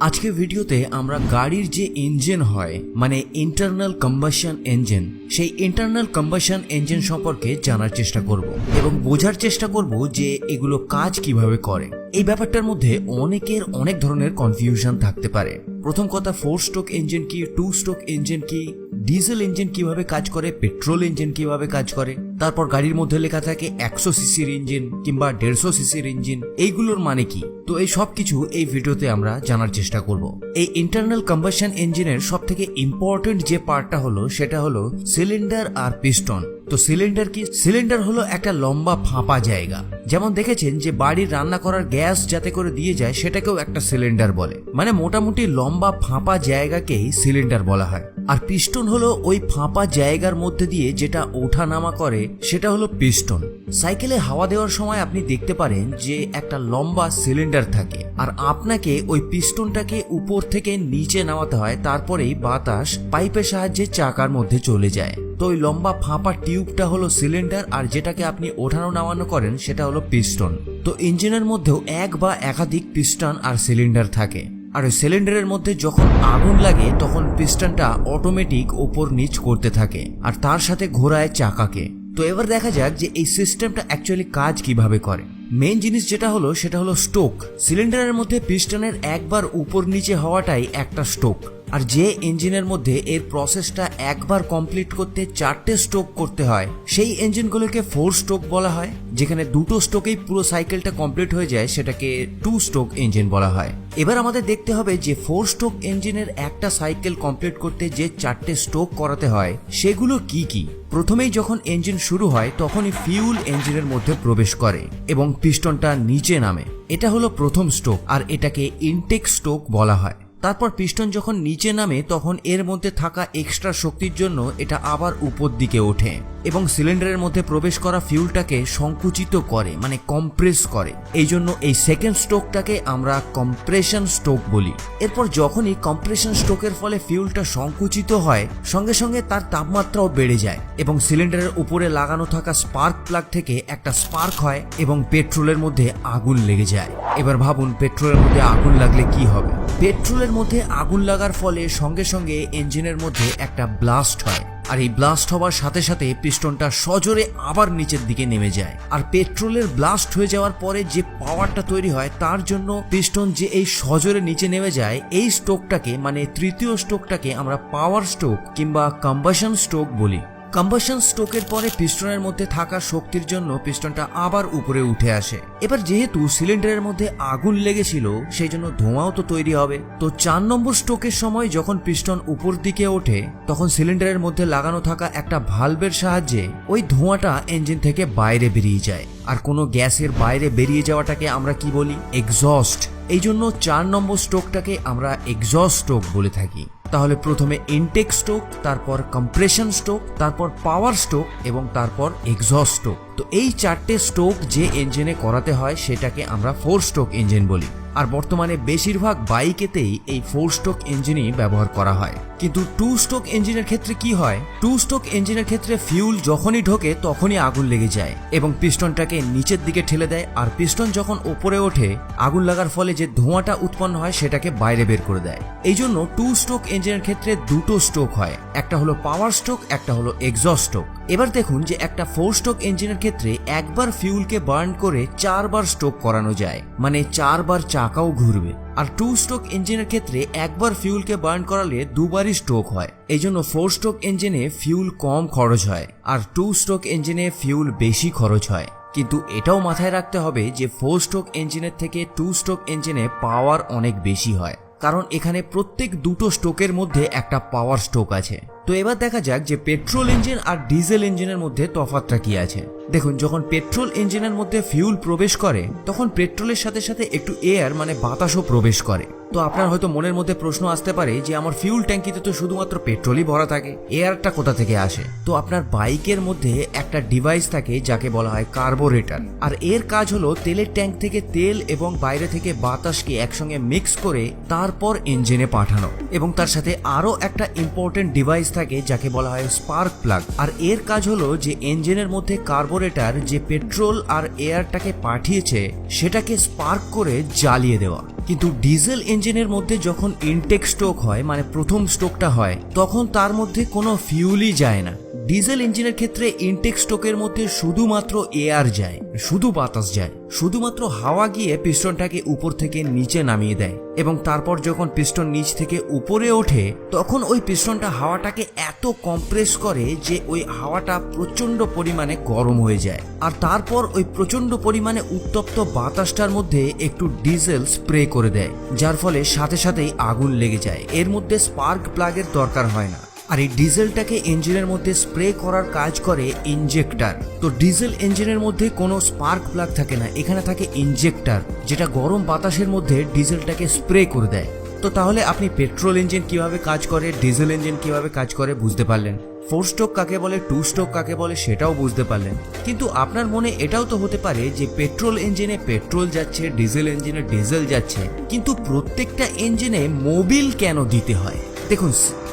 আজকের ভিডিওতে আমরা গাড়ির যে ইঞ্জিন হয় মানে ইন্টারনাল কম্বাসন ইঞ্জিন সেই ইন্টারনাল কম্বাসন ইঞ্জিন সম্পর্কে জানার চেষ্টা করব এবং বোঝার চেষ্টা করব যে এগুলো কাজ কীভাবে করে। এই ব্যাপারটার মধ্যে অনেকের অনেক ধরনের কনফিউশন থাকতে পারে। প্রথম কথা ফোর স্ট্রোক ইঞ্জিন কি টু স্ট্রোক ইঞ্জিন কি ডিজেল ইঞ্জিন কীভাবে কাজ করে পেট্রোল ইঞ্জিন কীভাবে কাজ করে? তারপর গাড়ির মধ্যে লেখা থাকে একশো সিসির ইঞ্জিন কিংবা দেড়শো সিসির ইঞ্জিন। এইগুলোর মানে কি? তো এই সব কিছু এই ভিডিওতে আমরা জানার চেষ্টা করব। এই ইন্টারনাল কম্বাসন ইঞ্জিনের সব থেকে ইম্পর্টেন্ট যে পার্টটা হলো, সেটা হলো সিলিন্ডার আর পিস্টন তো সিলিন্ডার কি? সিলিন্ডার হলো একটা লম্বা ফাঁপা জায়গা। যেমন দেখেছেন যে বাড়ির রান্না করার গ্যাস যাতে করে দিয়ে যায়, সেটাকেও একটা সিলিন্ডার বলে। মানে মোটামুটি লম্বা ফাঁপা জায়গাকেই সিলিন্ডার বলা হয়। আর পিস্টন হলো ওই ফাঁপা জায়গার মধ্যে দিয়ে যেটা ওঠা নামা করে সেটা হলো পিস্টন। সাইকেলে হাওয়া দেওয়ার সময় আপনি দেখতে পারেন যে একটা লম্বা সিলিন্ডার থাকে, আর আপনাকে ওই পিস্টনটাকে উপর থেকে নিচে নামাতে হয়, তারপরেই বাতাস পাইপের সাহায্যে চাকার মধ্যে চলে যায়। তো ওই লম্বা ফাঁপা টিউবটা হলো সিলিন্ডার, আর যেটাকে আপনি ওঠানো নামানো করেন সেটা হলো পিস্টন। তো ইঞ্জিনের মধ্যেও এক বা একাধিক পিস্টন আর সিলিন্ডার থাকে, আর ওই সিলিন্ডারের মধ্যে যখন আগুন লাগে, তখন পিস্টনটা অটোমেটিক ওপর নিচ করতে থাকে, আর তার সাথে ঘোরায় চাকাকে। তো এবার দেখা যাক যে এই সিস্টেমটা অ্যাকচুয়ালি কাজ কীভাবে করে। মেন জিনিস যেটা হলো, সেটা হলো স্টোক সিলিন্ডারের মধ্যে পিস্টনের একবার উপর নিচে হওয়াটাই একটা স্টোক আর যে ইঞ্জিনের মধ্যে এর প্রসেসটা একবার কমপ্লিট করতে চারটে স্ট্রোক করতে হয়, সেই ইঞ্জিনগুলোকে ফোর স্ট্রোক বলা হয়, যেখানে দুটো স্ট্রোকেই পুরো সাইকেলটা কমপ্লিট হয়ে যায়, সেটাকে টু স্ট্রোক ইঞ্জিন বলা হয়। এবার আমাদের দেখতে হবে যে ফোর স্ট্রোক ইঞ্জিনের একটা সাইকেল কমপ্লিট করতে যে চারটে স্ট্রোক করাতে হয়, সেগুলো কি কি? প্রথমেই যখন ইঞ্জিন শুরু হয়, তখনই ফিউল ইঞ্জিনের মধ্যে প্রবেশ করে এবং পিস্টনটা নিচে নামে। এটা হলো প্রথম স্ট্রোক আর এটাকে ইনটেক স্ট্রোক বলা হয়। তারপর পিস্টন যখন নিচে নামে, তখন এর মধ্যে থাকা এক্সট্রা শক্তির জন্য এটা আবার উপর দিকে ওঠে। এবং সিলিন্ডারের মধ্যে প্রবেশ করা ফিউলটাকে সংকুচিত করে মানে কম্প্রেস করে। এই জন্য এই সেকেন্ড স্ট্রোকটাকে আমরা কম্প্রেশন স্ট্রোক বলি। এরপর যখনই কম্প্রেশন স্ট্রোকের ফলে ফিউলটা সংকুচিত হয়, সঙ্গে সঙ্গে তার তাপমাত্রাও বেড়ে যায় এবং সিলিন্ডারের উপরে লাগানো থাকা স্পার্ক প্লাগ থেকে একটা স্পার্ক হয় এবং পেট্রোলের মধ্যে আগুন লেগে যায়। এবার ভাবুন পেট্রোলের মধ্যে আগুন লাগলে কি হবে? পেট্রোলের মধ্যে আগুন লাগার ফলে সঙ্গে সঙ্গে ইঞ্জিনের মধ্যে একটা ব্লাস্ট হয়। আর এই ব্লাস্ট হওয়ার সাথে সাথে পিস্টনটা সজোরে আবার নিচের দিকে নেমে যায়। আর পেট্রোলের ব্লাস্ট হয়ে যাওয়ার পরে যে পাওয়ারটা তৈরি হয়, তার জন্য পিস্টন যে এই সজোরে নিচে নেমে যায়, এই স্টোকটাকে মানে তৃতীয় স্টোকটাকে আমরা পাওয়ার স্টোক কিংবা কম্বাসন স্টোক বলি। কম্বাসন স্ট্রোকের পরে পিস্টনের মধ্যে থাকা শক্তির জন্য পিস্টনটা আবার উপরে উঠে আসে। এবার যেহেতু সিলিন্ডারের মধ্যে আগুন লেগেছিল, সেই জন্য ধোঁয়াও তো তৈরি হবে। তো চার নম্বর স্ট্রোকের সময় যখন পিস্টন উপর দিকে ওঠে, তখন সিলিন্ডারের মধ্যে লাগানো থাকা একটা ভালভের সাহায্যে ওই ধোঁয়াটা ইঞ্জিন থেকে বাইরে বেরিয়ে যায়। আর কোনো গ্যাসের বাইরে বেরিয়ে যাওয়াটাকে আমরা কি বলি? এক্সস্ট এই জন্য চার নম্বর স্ট্রোকটাকে আমরা এক্সস্ট স্ট্রোক বলে থাকি। তাহলে প্রথমে ইনটেক স্ট্রোক তারপর কম্প্রেশন স্ট্রোক তারপর পাওয়ার স্ট্রোক এবং তারপর এক্সস্ট স্ট্রোক তো এই চারটে স্ট্রোক যে ইঞ্জিনে করাতে হয়, সেটাকে আমরা ফোর স্ট্রোক ইঞ্জিন বলি। আর বর্তমানে বেশিরভাগ বাইকেতেই এই ফোর স্ট্রোক ইঞ্জিনই ব্যবহার করা হয়। কিন্তু টু স্ট্রোক ইঞ্জিনের ক্ষেত্রে কি হয়? টু স্ট্রোক ইঞ্জিনের ক্ষেত্রে ফিউল যখনই ঢোকে, তখনই আগুন লেগে যায় এবং পিস্টনটাকে নিচের দিকে ঠেলে দেয় আর পিস্টন যখন ওপরে ওঠে, আগুন লাগার ফলে যে ধোঁয়াটা উৎপন্ন হয়, সেটাকে বাইরে বের করে দেয়। এই জন্য টু স্ট্রোক ইঞ্জিনের ক্ষেত্রে দুটো স্ট্রোক হয়। একটা হলো পাওয়ার স্ট্রোক একটা হলো এক্সস্ট স্ট্রোক এবার দেখুন যে একটা ফোর স্ট্রোক ইঞ্জিনের ক্ষেত্রে একবার ফিউলকে বার্ন করে চারবার স্ট্রোক করানো যায়। মানে চারবার চাকাও ঘুরবে। আর টু স্ট্রোক ইঞ্জিনের ক্ষেত্রে একবার ফিউলকে বার্ন করালে দুবারই স্ট্রোক হয়। এই জন্য ফোর স্ট্রোক ইঞ্জিনে ফিউল কম খরচ হয় আর টু স্ট্রোক ইঞ্জিনে ফিউল বেশি খরচ হয়। কিন্তু এটাও মাথায় রাখতে হবে যে ফোর স্ট্রোক ইঞ্জিনের থেকে টু স্ট্রোক ইঞ্জিনে পাওয়ার অনেক বেশি হয়। কারণ এখানে প্রত্যেক দুটো স্ট্রোকের মধ্যে একটা পাওয়ার স্ট্রোক আছে। তো এবার দেখা যাক যে পেট্রোল ইঞ্জিন আর ডিজেল ইঞ্জিনের মধ্যে তফাতটা কি আছে। দেখুন, যখন পেট্রোল ইঞ্জিনের মধ্যে ফিউল প্রবেশ করে, তখন পেট্রোলের সাথে সাথে একটু এয়ার মানে বাতাসও প্রবেশ করে। তো আপনার হয়তো মনের মধ্যে প্রশ্ন আসতে পারে যে আমার ফিউল ট্যাঙ্কিতে তো শুধুমাত্র পেট্রোলই ভরা থাকে। এয়ারটা কোথা থেকে আসে? তো আপনার বাইকের মধ্যে একটা ডিভাইস থাকে যাকে বলা হয় কার্বোরেটর আর এর কাজ হলো তেলের ট্যাঙ্ক থেকে তেল এবং বাইরে থেকে বাতাসকে একসঙ্গে মিক্স করে তারপর ইঞ্জিনে পাঠানো। এবং তার সাথে আরও একটা ইম্পর্টেন্ট ডিভাইস থাকে যাকে বলা হয় স্পার্ক প্লাগ আর এর কাজ হলো যে ইঞ্জিনের মধ্যে কার্বোরেটর যে পেট্রোল আর এয়ারটাকে পাঠিয়েছে, সেটাকে স্পার্ক করে জ্বালিয়ে দেওয়া। কিন্তু ডিজেল ইঞ্জিনের মধ্যে যখন ইনটেক স্ট্রোক হয় মানে প্রথম স্ট্রোকটা হয়, তখন তার মধ্যে কোনো ফিউলই যায় না। ডিজেল ইঞ্জিনের ক্ষেত্রে ইনটেক স্ট্রোকের মধ্যে শুধুমাত্র এয়ার যায়, শুধু বাতাস যায়। শুধুমাত্র হাওয়া গিয়ে পিস্টনটাকে উপর থেকে নিচে নামিয়ে দেয় এবং তারপর যখন পিস্টন নিচ থেকে উপরে ওঠে, তখন ওই পিস্টনটা হাওয়াটাকে এত কম্প্রেস করে যে ওই হাওয়াটা প্রচণ্ড পরিমাণে গরম হয়ে যায়। আর তারপর ওই প্রচণ্ড পরিমাণে উত্তপ্ত বাতাসটার মধ্যে একটু ডিজেল স্প্রে করে দেয়, যার ফলে সাথে সাথেই আগুন লেগে যায়। এর মধ্যে স্পার্ক প্লাগের দরকার হয় না। আর এই ডিজেলটাকে ইঞ্জিনের মধ্যে স্প্রে করার কাজ করে ইনজেক্টর। তো ডিজেল ইঞ্জিনের মধ্যে কোনো স্পার্ক প্লাগ থাকে না, এখানে থাকে ইনজেক্টর, যেটা গরম বাতাসের মধ্যে ডিজেলটাকে স্প্রে করে দেয়। তো তাহলে আপনি পেট্রোল ইঞ্জিন কীভাবে কাজ করে, ডিজেল ইঞ্জিন কীভাবে কাজ করে বুঝতে পারলেন। ফোর স্ট্রোক কাকে বলে, টু স্ট্রোক কাকে বলে, সেটাও বুঝতে পারলেন। কিন্তু আপনার মনে এটাও তো হতে পারে যে পেট্রোল ইঞ্জিনে পেট্রোল যাচ্ছে, ডিজেল ইঞ্জিনে ডিজেল যাচ্ছে, কিন্তু প্রত্যেকটা ইঞ্জিনে মোবিল কেন দিতে হয়? দেখুন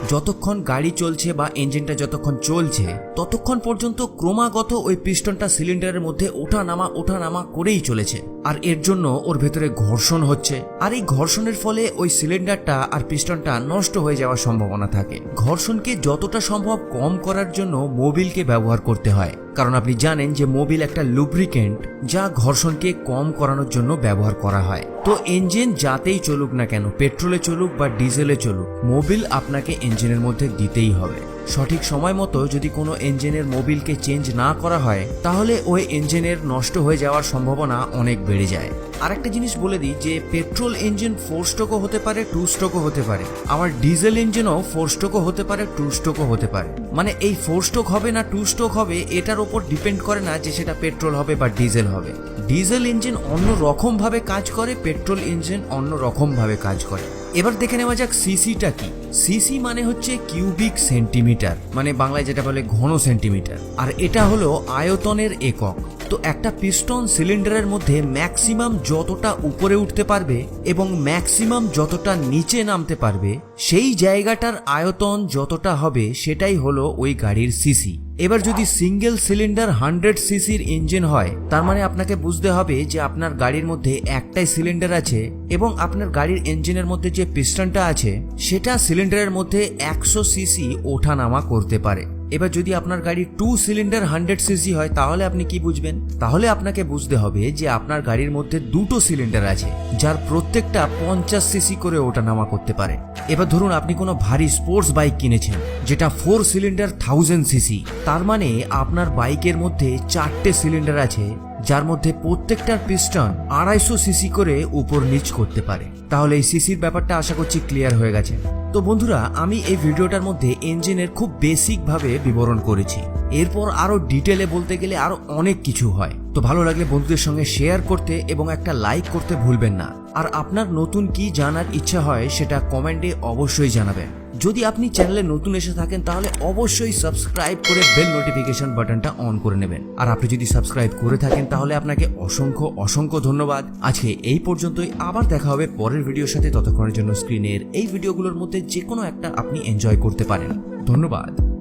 যতক্ষণ গাড়ি চলছে বা ইঞ্জিনটা যতক্ষণ চলছে, ততক্ষণ পর্যন্ত ক্রমাগত ওই পিস্টনটা সিলিন্ডারের মধ্যে ওঠা নামা ওঠা নামা করেই চলেছে। আর এর জন্য ওর ভেতরে ঘর্ষণ হচ্ছে। আর এই ঘর্ষণের ফলে ওই সিলিন্ডারটা আর পিস্টনটা নষ্ট হয়ে যাওয়ার সম্ভাবনা থাকে। ঘর্ষণকে যতটা সম্ভব কম করার জন্য মোবিলকে ব্যবহার করতে হয়। কারণ আপনি জানেন যে মোবিল একটা লুব্রিকেন্ট যা ঘর্ষণকে কম করানোর জন্য ব্যবহার করা হয়। তো ইঞ্জিন যাতেই চলুক না কেন পেট্রোলে চলুক বা ডিজেলে চলুক মোবিল আপনাকে ইঞ্জিনের মধ্যে দিতেই হবে। সঠিক সময় মতো যদি কোনো ইঞ্জিনের মোবিলকে চেঞ্জ না করা হয়, তাহলে ওই ইঞ্জিনের নষ্ট হয়ে যাওয়ার সম্ভাবনা অনেক বেড়ে যায়। আরেকটা জিনিস বলে দিই যে, পেট্রোল ইঞ্জিন ফোর স্ট্রোকও হতে পারে, টু স্ট্রোকও হতে পারে। আমার ডিজেল ইঞ্জিনও ফোর স্ট্রোকও হতে পারে, টু স্ট্রোকও হতে পারে। মানে এই ফোর স্ট্রোক হবে না, টু স্ট্রোক হবে, এটার ওপর ডিপেন্ড করে না যে সেটা পেট্রোল হবে বা ডিজেল হবে। ডিজেল ইঞ্জিন অন্য রকম ভাবে কাজ করে, পেট্রোল ইঞ্জিন অন্য রকম ভাবে কাজ করে। এবার দেখে নেওয়া যাক সিসিটা কি? সিসি মানে হচ্ছে কিউবিক সেন্টিমিটার মানে বাংলায় যেটা বলে ঘন সেন্টিমিটার আর এটা হলো আয়তনের একক। তো একটা পিস্টন সিলিন্ডারের মধ্যে ম্যাক্সিমাম যতটা উপরে উঠতে পারবে এবং ম্যাক্সিমাম যতটা নিচে নামতে পারবে, সেই জায়গাটার আয়তন যতটা হবে সেটাই হলো ওই গাড়ির সিসি এবার যদি সিঙ্গেল সিলিন্ডার হান্ড্রেড সিসির ইঞ্জিন হয়, তার মানে আপনাকে বুঝতে হবে যে আপনার গাড়ির মধ্যে একটাই সিলিন্ডার আছে এবং আপনার গাড়ির ইঞ্জিনের মধ্যে যে পিস্টনটা আছে, সেটা সিলিন্ডারের মধ্যে একশো সিসি ওঠানামা করতে পারে। এবার যদি আপনার গাড়ি টু সিলিন্ডার হান্ড্রেড সিসি হয়, তাহলে আপনি কি বুঝবেন? তাহলে আপনাকে বুঝতে হবে যে আপনার গাড়ির মধ্যে দুটো সিলিন্ডার আছে, যার প্রত্যেকটা পঞ্চাশ সিসি করে ওটা নামা করতে পারে। এবার ধরুন আপনি কোনো ভারী স্পোর্টস বাইক কিনেছেন, যেটা ফোর সিলিন্ডার থাউজেন্ড সিসি তার মানে আপনার বাইকের মধ্যে চারটে সিলিন্ডার আছে, যার মধ্যে প্রত্যেকটার পিস্টন আড়াইশো সিসি করে উপর নিচ করতে পারে। তাহলে এই সিসির ব্যাপারটা আশা করছি ক্লিয়ার হয়ে গেছে। তো বন্ধুরা, আমি এই ভিডিওটার মধ্যে ইঞ্জিনের খুব বেসিকভাবে বিবরণ করেছি। এরপর আরও ডিটেলে বলতে গেলে আরও অনেক কিছু হয়। তো ভালো লাগলে বন্ধুদের সঙ্গে শেয়ার করতে এবং একটা লাইক করতে ভুলবেন না। আর আপনার নতুন কি জানার ইচ্ছা হয়, সেটা কমেন্টে অবশ্যই জানাবেন। যদি আপনি চ্যানেলে নতুন এসে থাকেন, তাহলে অবশ্যই সাবস্ক্রাইব করে বেল নোটিফিকেশন বাটনটা অন করে নেবেন। আর আপনি যদি সাবস্ক্রাইব করে থাকেন, তাহলে আপনাকে অসংখ্য অসংখ্য ধন্যবাদ। আজকে এই পর্যন্তই। আবার দেখা হবে পরের ভিডিওর সাথে। ততক্ষণের জন্য স্ক্রিনের এই ভিডিওগুলোর মধ্যে যে কোনো একটা আপনি এনজয় করতে পারেন। ধন্যবাদ।